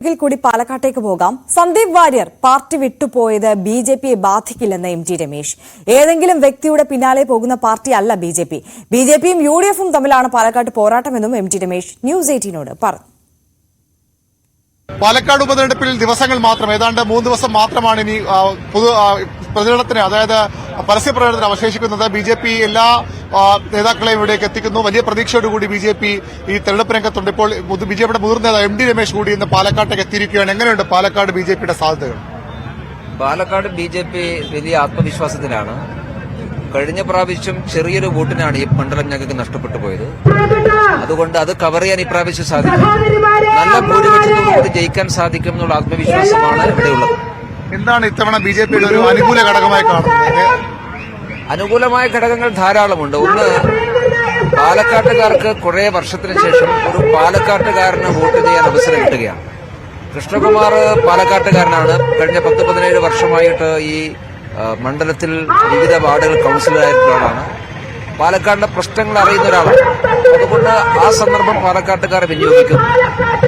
ഒരിക്കൽ കൂടി പാലക്കാട്ടേക്ക് പോകാം. സന്ദീപ് വാര്യർ പാർട്ടി വിട്ടുപോയത് ബി ജെ പിയെ ബാധിക്കില്ലെന്ന് എം ടി രമേശ്. ഏതെങ്കിലും വ്യക്തിയുടെ പിന്നാലെ പോകുന്ന പാർട്ടി അല്ല B J P B J പിയും യു ഡി എഫും തമ്മിലാണ് പാലക്കാട്ട് പോരാട്ടമെന്നും എം ടി രമേശ് ന്യൂസ് എയ്റ്റീനോട് പറഞ്ഞു. പാലക്കാട് ഉപതെരഞ്ഞെടുപ്പിൽ ദിവസങ്ങൾ മാത്രം ഏതാണ്ട് മൂന്ന് ദിവസം മാത്രമാണ് ഇനി പൊതു പ്രചരണത്തിന് അതായത് പരസ്യ പ്രകടനത്തിൽ അവശേഷിക്കുന്നത് ബി ജെ പി എല്ലാ നേതാക്കളെയും ഇവിടേക്ക് എത്തിക്കുന്നു. വലിയ പ്രതീക്ഷയോടുകൂടി ബി ജെ പി ഈ തെരഞ്ഞെടുപ്പ് രംഗത്തുണ്ട്. ഇപ്പോൾ ബി ജെ പിയുടെ മുതിർന്ന നേതാവ് എം ഡി രമേശ് കൂടി ഇന്ന് പാലക്കാട്ടേക്ക് എത്തിയിരിക്കുകയാണ്. എങ്ങനെയുണ്ട് പാലക്കാട് ബി ജെ പിയുടെ സാധ്യതകൾ? പാലക്കാട് ബി ജെ പി വലിയ ആത്മവിശ്വാസത്തിലാണ്. കഴിഞ്ഞ പ്രാവശ്യം ചെറിയൊരു വോട്ടിനാണ് ഈ മണ്ഡലം ഞങ്ങൾക്ക് നഷ്ടപ്പെട്ടു പോയത്. അതുകൊണ്ട് അത് കവർ ചെയ്യാൻ ഇപ്രാവശ്യം സാധിക്കും. നല്ല ഭൂരിപക്ഷത്തോടുകൂടി ജയിക്കാൻ സാധിക്കും എന്നുള്ള ആത്മവിശ്വാസമാണ് ഇവിടെയുള്ളത്. എന്താണ് ഇത്തവണ ബി ജെ പിയുടെ ഒരു അനുകൂല ഘടകമായി കാണുന്നത്? അനുകൂലമായ ഘടകങ്ങൾ ധാരാളമുണ്ട്. ഒന്ന് പാലക്കാട്ടുകാർക്ക് കുറെ വർഷത്തിന് ശേഷം ഒരു പാലക്കാട്ടുകാരന് വോട്ട് ചെയ്യാൻ അവസരം കിട്ടുകയാണ്. കൃഷ്ണകുമാർ പാലക്കാട്ടുകാരനാണ്. കഴിഞ്ഞ പത്ത് പതിനേഴ് വർഷമായിട്ട് ഈ മണ്ഡലത്തിൽ വിവിധ വാർഡുകൾ കൗൺസിലറായിട്ടുള്ള ആളാണ്. പാലക്കാടിന്റെ പ്രശ്നങ്ങൾ അറിയുന്ന ഒരാളാണ്. അതുകൊണ്ട് ആ സന്ദർഭം പാലക്കാട്ടുകാരെ വിനിയോഗിക്കും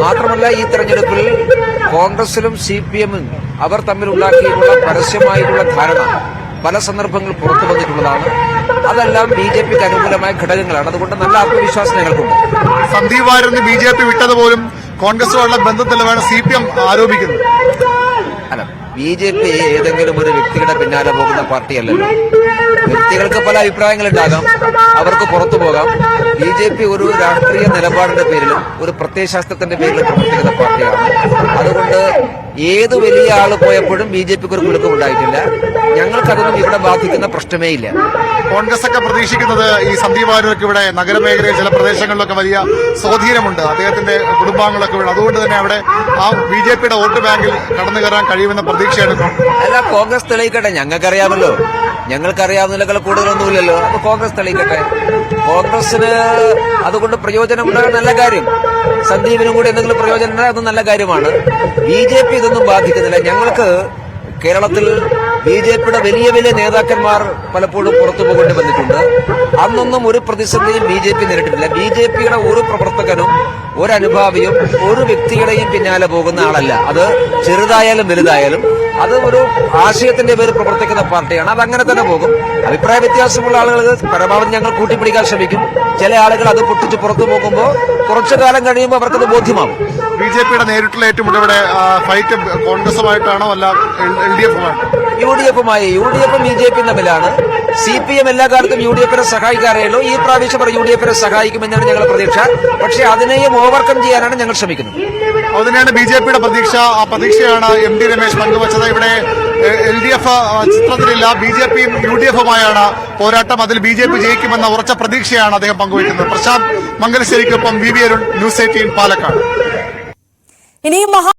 മാത്രമല്ല ഈ തെരഞ്ഞെടുപ്പിൽ കോൺഗ്രസിലും സി പി എമ്മും അവർ തമ്മിൽ ഉണ്ടാക്കിയിട്ടുള്ള പരസ്യമായിട്ടുള്ള ധാരണ പല സന്ദർഭങ്ങളിൽ പുറത്തു വന്നിട്ടുള്ളതാണ്. അതെല്ലാം ബി ജെ പിക്ക് അനുകൂലമായ ഘടകങ്ങളാണ്. അതുകൊണ്ട് നല്ല ആത്മവിശ്വാസം ഞങ്ങൾക്കുണ്ട്. സന്ദീപ് വാര്യറിന് ബി ജെ പി വിട്ടതുപോലും കോൺഗ്രസുമായുള്ള ബന്ധത്തിലാണ് സി പി എം ആരോപിക്കുന്നത്. അല്ല ബി ജെ പി ഏതെങ്കിലും ഒരു വ്യക്തിയുടെ പിന്നാലെ പോകുന്ന പാർട്ടിയല്ലല്ലോ. വ്യക്തികൾക്ക് പല അഭിപ്രായങ്ങളുണ്ടാകാം. അവർക്ക് പുറത്തു പോകാം. ബി ജെ പി ഒരു രാഷ്ട്രീയ നിലപാടിന്റെ പേരിലും ഒരു പ്രത്യയശാസ്ത്രത്തിന്റെ പേരിലും പ്രവർത്തിക്കുന്ന പാർട്ടിയാണ്. അതുകൊണ്ട് ഏത് വലിയ ആൾ പോയപ്പോഴും ബി ജെ പിക്ക് ഒരു കുലുക്കം ഉണ്ടായിട്ടില്ല. ഞങ്ങൾക്കതൊന്നും ഇവിടെ ബാധിക്കുന്ന പ്രശ്നമേ ഇല്ല. കോൺഗ്രസ് ഒക്കെ പ്രതീക്ഷിക്കുന്നത് ഈ സന്ദീപ് ഇവിടെ നഗരമേഖലയിൽ ചില പ്രദേശങ്ങളിലൊക്കെ വലിയ സ്വാധീനമുണ്ട്. അദ്ദേഹത്തിന്റെ കുടുംബാംഗങ്ങളൊക്കെ ഇവിടെ. അതുകൊണ്ട് തന്നെ അവിടെ ആ ബി ജെ പിയുടെ വോട്ട് ബാങ്കിൽ കടന്നു കയറാൻ കഴിയുമെന്ന പ്രതീക്ഷയാണ്. അല്ല കോൺഗ്രസ് തെളിയിക്കട്ടെ. ഞങ്ങൾക്കറിയാമല്ലോ. ഞങ്ങൾക്കറിയാവുന്നതിനേക്കാൾ കൂടുതലൊന്നുമില്ലല്ലോ. അപ്പൊ കോൺഗ്രസ് തെളിയിക്കട്ടെ. കോൺഗ്രസിന് അതുകൊണ്ട് പ്രയോജനം ഉണ്ടാകുന്ന നല്ല കാര്യം. സന്ദീപിനും കൂടി എന്തെങ്കിലും പ്രയോജനം ഉണ്ടാകുന്ന നല്ല കാര്യമാണ്. ബി ജെ പി ഇതൊന്നും ബാധിക്കുന്നില്ല. ഞങ്ങൾക്ക് കേരളത്തിൽ ബി ജെ പിയുടെ വലിയ വലിയ നേതാക്കന്മാർ പലപ്പോഴും പുറത്തു പോകേണ്ടി വന്നിട്ടുണ്ട്. അന്നൊന്നും ഒരു പ്രതിസന്ധിയും ബി ജെ പി നേരിട്ടിട്ടില്ല. ബി ജെ പിയുടെ ഒരു പ്രവർത്തകനും ഒരു ഒരു വ്യക്തിയുടെയും പിന്നാലെ പോകുന്ന ആളല്ല. അത് ചെറുതായാലും വലുതായാലും അത് ഒരു ആശയത്തിന്റെ പേര് പ്രവർത്തിക്കുന്ന പാർട്ടിയാണ്. അത് അങ്ങനെ തന്നെ പോകും. അഭിപ്രായ വ്യത്യാസമുള്ള ആളുകൾ പരമാവധി ഞങ്ങൾ കൂട്ടിപ്പിടിക്കാൻ ശ്രമിക്കും. ചില ആളുകൾ അത് പൊട്ടിച്ച് പുറത്തു പോകുമ്പോൾ കുറച്ചു കാലം കഴിയുമ്പോൾ അവർക്കത് ബോധ്യമാകും ബി ജെ പിയുടെ നേരിട്ടുള്ള ഏറ്റവും ഇവിടെ ഫൈറ്റ് കോൺഗ്രസുമായിട്ടാണോ അല്ല എൽ ഡി എഫുമായിട്ടോ യു ഡി എഫുമായി യു ഡി എഫും ബി ജെ പിയും തമ്മിലാണ്. സി പി എം എല്ലാ കാലത്തും യു ഡി എഫിനെ സഹായിക്കാറേ ഉള്ളൂ ഈ പ്രാവശ്യം അവർ യു ഡി എഫിനെ സഹായിക്കുമെന്നാണ് ഞങ്ങളുടെ പ്രതീക്ഷ. പക്ഷേ അതിനെയും ഓവർകം ചെയ്യാനാണ് ഞങ്ങൾ ശ്രമിക്കുന്നത്. അതുതന്നെയാണ് ബി ജെ പിയുടെ പ്രതീക്ഷ. ആ പ്രതീക്ഷയാണ് എം ഡി രമേശ് പങ്കുവച്ചത്. ഇവിടെ എൽ ഡി എഫ് ചിത്രത്തിലില്ല. ബി ജെ പിയും യു ഡി എഫുമായാണ് പോരാട്ടം. അതിൽ ബി ജെ പി ജയിക്കുമെന്ന ഉറച്ച പ്രതീക്ഷയാണ് അദ്ദേഹം പങ്കുവയ്ക്കുന്നത്. Prashanth മംഗലശ്ശേരിക്കൊപ്പം V V Arun news eighteen Palakkad. ഇനിയും മഹാ